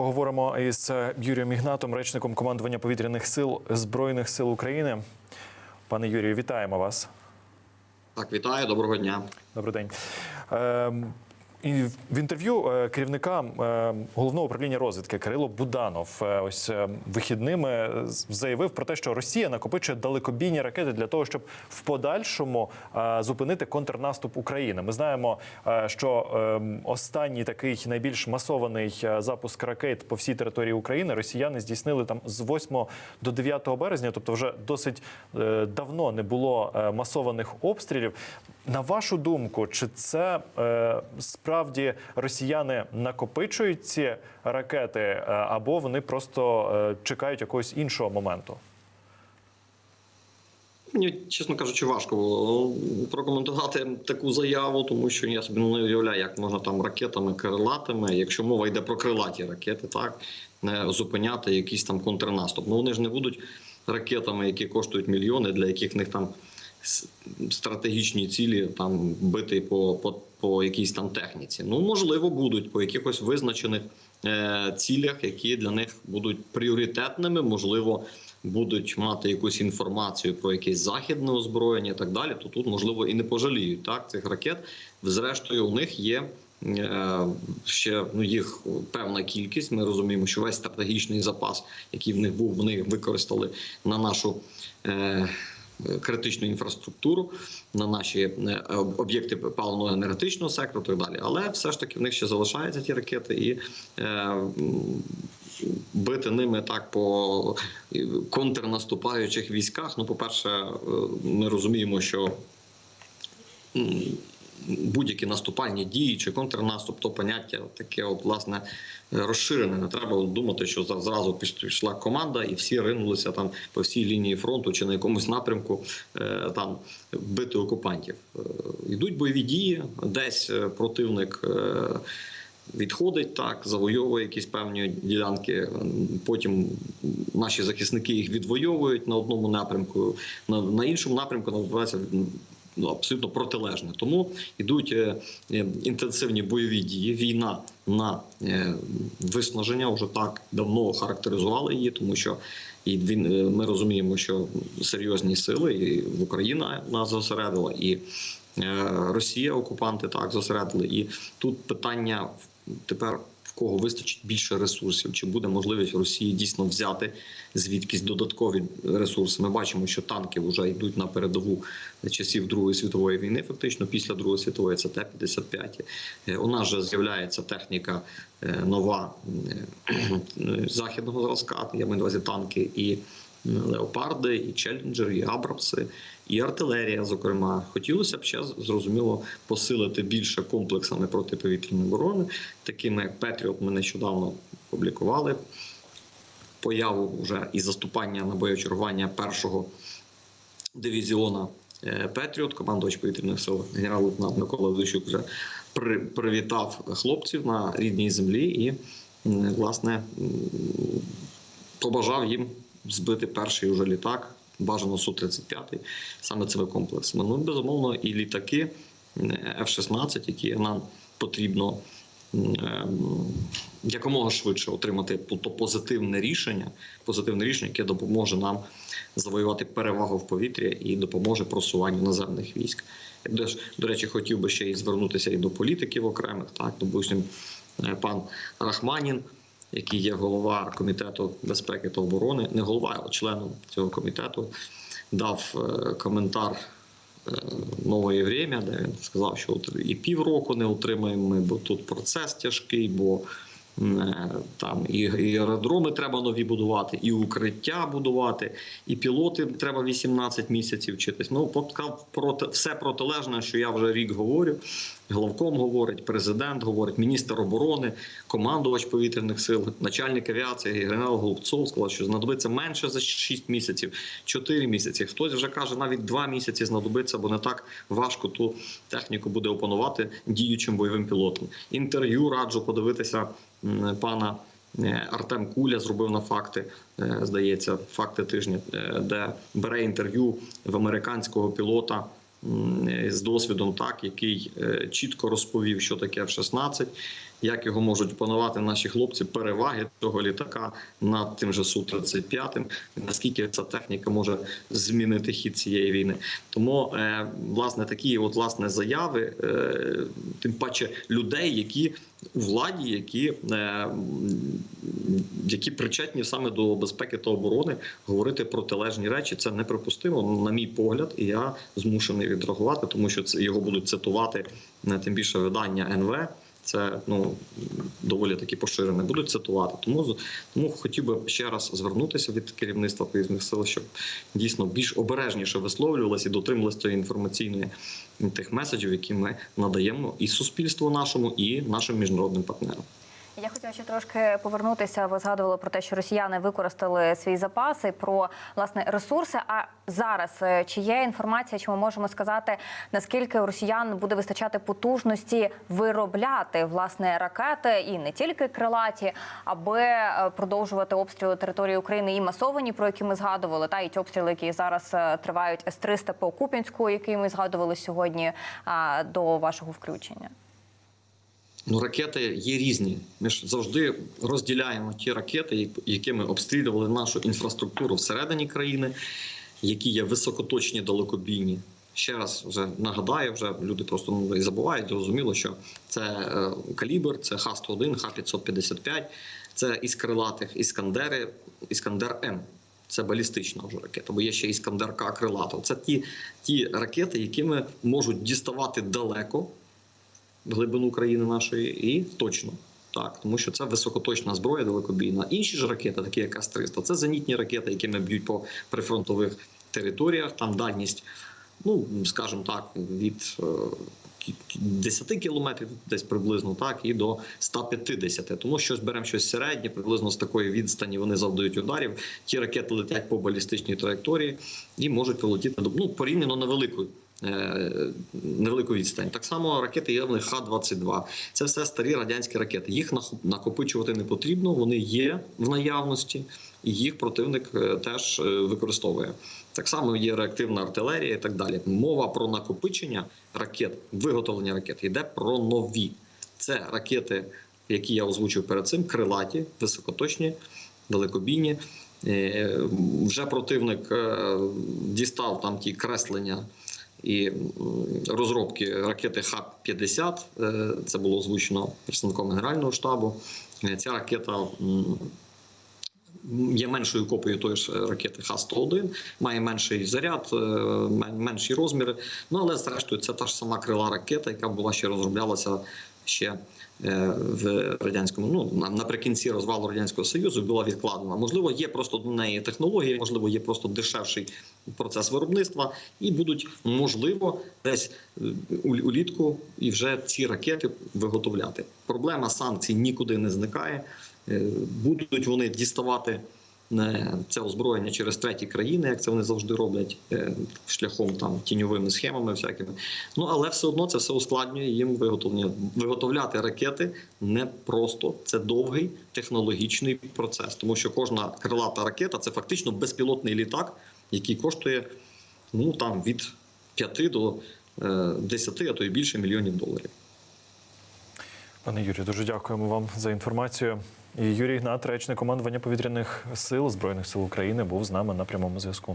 Поговоримо із Юрієм Ігнатом, речником командування повітряних сил Збройних сил України. Пане Юрію, вітаємо вас. Так, вітаю, доброго дня. Добрий день. Ем, І в інтерв'ю е, керівника е, головного управління розвідки Кирило Буданов е, ось вихідними заявив про те, що Росія накопичує далекобійні ракети для того, щоб в подальшому зупинити контрнаступ України. Ми знаємо, що е, останній такий найбільш масований запуск ракет по всій території України росіяни здійснили там з 8 до 9 березня, тобто вже досить давно не було масованих обстрілів. На вашу думку, чи це е, справді росіяни накопичують ці ракети, е, або вони просто е, чекають якогось іншого моменту? Мені, чесно кажучи, важко прокоментувати таку заяву, тому що я собі не уявляю, як можна там ракетами крилатими, якщо мова йде про крилаті ракети, так не зупиняти якийсь там контрнаступ. Ну вони ж не будуть ракетами, які коштують мільйони, для яких них там стратегічні цілі там бити по, по, по якійсь там техніці. Ну можливо, будуть по якихось визначених е, цілях, які для них будуть пріоритетними, можливо. Будуть мати якусь інформацію про якесь західне озброєння і так далі, то тут можливо і не пожаліють так цих ракет. Зрештою, у них є е, ще ну їх певна кількість. Ми розуміємо, що весь стратегічний запас, який в них був, вони використали на нашу. Е, Критичну інфраструктуру на наші е, об'єкти паливно-енергетичного сектору, і так далі. Але все ж таки в них ще залишаються ті ракети, і е, бити ними так по контрнаступаючих військах. Ну, по-перше, е, ми розуміємо, що будь-які наступальні дії чи контрнаступ, то поняття таке, от власне розширене. Не треба думати, що зразу пішла команда, і всі ринулися там по всій лінії фронту чи на якомусь напрямку е, там бити окупантів. Е, Йдуть бойові дії, десь е, противник. е, Відходить так, завойовує якісь певні ділянки. Потім наші захисники їх відвоюють на одному напрямку, на, на іншому напрямку відбувається ну, абсолютно протилежне. Тому йдуть е, е, інтенсивні бойові дії. Війна на е, виснаження вже так давно характеризували її, тому що і він ми розуміємо, що серйозні сили і Україна нас зосередила, і Росія, окупанти так зосередили. І тут питання тепер. Кого вистачить більше ресурсів, чи буде можливість Росії дійсно взяти звідкись додаткові ресурси? Ми бачимо, що танки вже йдуть на передову часів Другої світової війни. Фактично, після Другої світової це Т-55. Е, У нас вже з'являється техніка е, нова е, західного зразка. Я маю на увазі танки і леопарди, і челенджери, і абрамси, і артилерія. Зокрема, хотілося б ще зрозуміло посилити більше комплексами протиповітряної оборони, такими як Петріот. Ми нещодавно публікували появу вже і заступання на боєчергування першого дивізіона е, Петріот, командувач повітряних сил генерал-лейтенант Микола Лещук вже привітав хлопців на рідній землі і власне побажав їм збити перший уже літак, бажано Су-35, саме цими комплексами. Ну, безумовно, і літаки м, F-16, які нам потрібно ем, якомога швидше отримати то позитивне рішення, позитивне рішення, яке допоможе нам завоювати перевагу в повітрі і допоможе просуванню наземних військ. Я до речі, хотів би ще й звернутися і до політиків окремих, так, допустим, е, пан Рахманін, який є голова комітету безпеки та оборони, не голова, а членом цього комітету, дав е, коментар. нової Нове время, де він сказав, що і півроку не отримаємо ми, бо тут процес тяжкий, бо е, там і, аеродроми треба нові будувати, і укриття будувати, і пілоти треба 18 місяців вчитись. Ну, проти все протилежне, що я вже рік говорю. Главком говорить, президент говорить, міністр оборони, командувач повітряних сил, начальник авіації, генерал Голубцов сказав, що знадобиться менше за 6 місяців, 4 місяці. Хтось вже каже, навіть 2 місяці знадобиться, бо не так важко ту техніку буде опанувати діючим бойовим пілотом. Інтерв'ю раджу подивитися пана. е, Артем Куля зробив на факти, е, здається, факти тижня, е, де бере інтерв'ю в американського пілота з досвідом, так який е, чітко розповів, що таке F-16, як його можуть панувати наші хлопці, переваги цього літака над тим же су 35 наскільки ця техніка може змінити хід цієї війни. Тому е, власне такі от власне заяви, е, тим паче людей, які у владі, які, які причетні саме до безпеки та оборони, говорити протилежні речі, це неприпустимо, на мій погляд, і я змушений відреагувати, тому що це його будуть цитувати не тим більше видання НВ. Це ну доволі таки поширене. Будуть цитувати. Тому тому хотів би ще раз звернутися від керівництва повітряних сил, щоб дійсно більш обережніше висловлювалися і дотримувалися тієї інформаційної тих меседжів, які ми надаємо і суспільству нашому, і нашим міжнародним партнерам. Я хотіла ще трошки повернутися. Ви згадували про те, що росіяни використали свої запаси про власне ресурси. А зараз е, чи є інформація, чи ми можемо сказати, наскільки у росіян буде вистачати потужності виробляти власне ракети і не тільки крилаті, аби е, продовжувати обстріли території України і масовані, про які ми згадували, та і ті обстріли, які зараз е, тривають с 300 по Куп'янську, які ми згадували сьогодні до вашого включення. Ну, ракети є різні. Ми ж завжди розділяємо ті ракети, якими обстрілювали нашу інфраструктуру всередині країни, які є високоточні далекобійні. Ще раз вже нагадаю, вже люди просто ну, і забувають, зрозуміло, що це е, калібр, це Х-101, Х-555, це із іскандери, іскандер М. Це балістична вже ракета, бо є ще іскандер К крилатов. Це ті, ті ракети, якими можуть діставати далеко глибину країни нашої, і точно. Так, тому що це високоточна зброя далекобійна. Інші ж ракети, такі як С-300, це зенітні ракети, якими б'ють по прифронтових територіях. Там дальність, ну скажімо так, від е, кі- кі- 10 кілометрів, десь приблизно, так, і до 150. Тому щось беремо щось середнє, приблизно з такої відстані вони завдають ударів. Ті ракети летять по балістичній траєкторії і можуть прилетіти до ну, порівняно невеликою е, невелику відстань. Так само ракети є в них Х-22. Це все старі радянські ракети. Їх накопичувати не потрібно, вони є в наявності, і їх противник е, теж е, використовує. Так само є реактивна артилерія і так далі. Мова про накопичення ракет, виготовлення ракет йде про нові. Це ракети, які я озвучив перед цим, крилаті, високоточні, далекобійні. Е, Вже противник е, дістав там ті креслення і розробки ракети Х-50. е, Це було озвучено представником Генерального штабу. Е, Ця ракета є меншою копією тої ж ракети Х-101, має менший заряд, е, менші розміри. Ну але зрештою це та ж сама крила ракета, яка була ще розроблялася ще е, в радянському, ну наприкінці розвалу радянського союзу була відкладена. Можливо, є просто до неї технології, можливо, є просто дешевший процес виробництва, і будуть можливо десь е, улітку і вже ці ракети виготовляти. Проблема санкцій нікуди не зникає. Е, Будуть вони діставати це озброєння через треті країни, як це вони завжди роблять, е, шляхом там тіньовими схемами всякими. Ну але все одно це все ускладнює їм виготовлення. Виготовляти ракети не просто це довгий технологічний процес, тому що кожна крилата ракета це фактично безпілотний літак, який коштує ну там від 5 до е, 10, а то й більше мільйонів доларів. Пане Юрію, дуже дякуємо вам за інформацію. Юрій Гнат, речник командування повітряних сил Збройних сил України, був з нами на прямому зв'язку.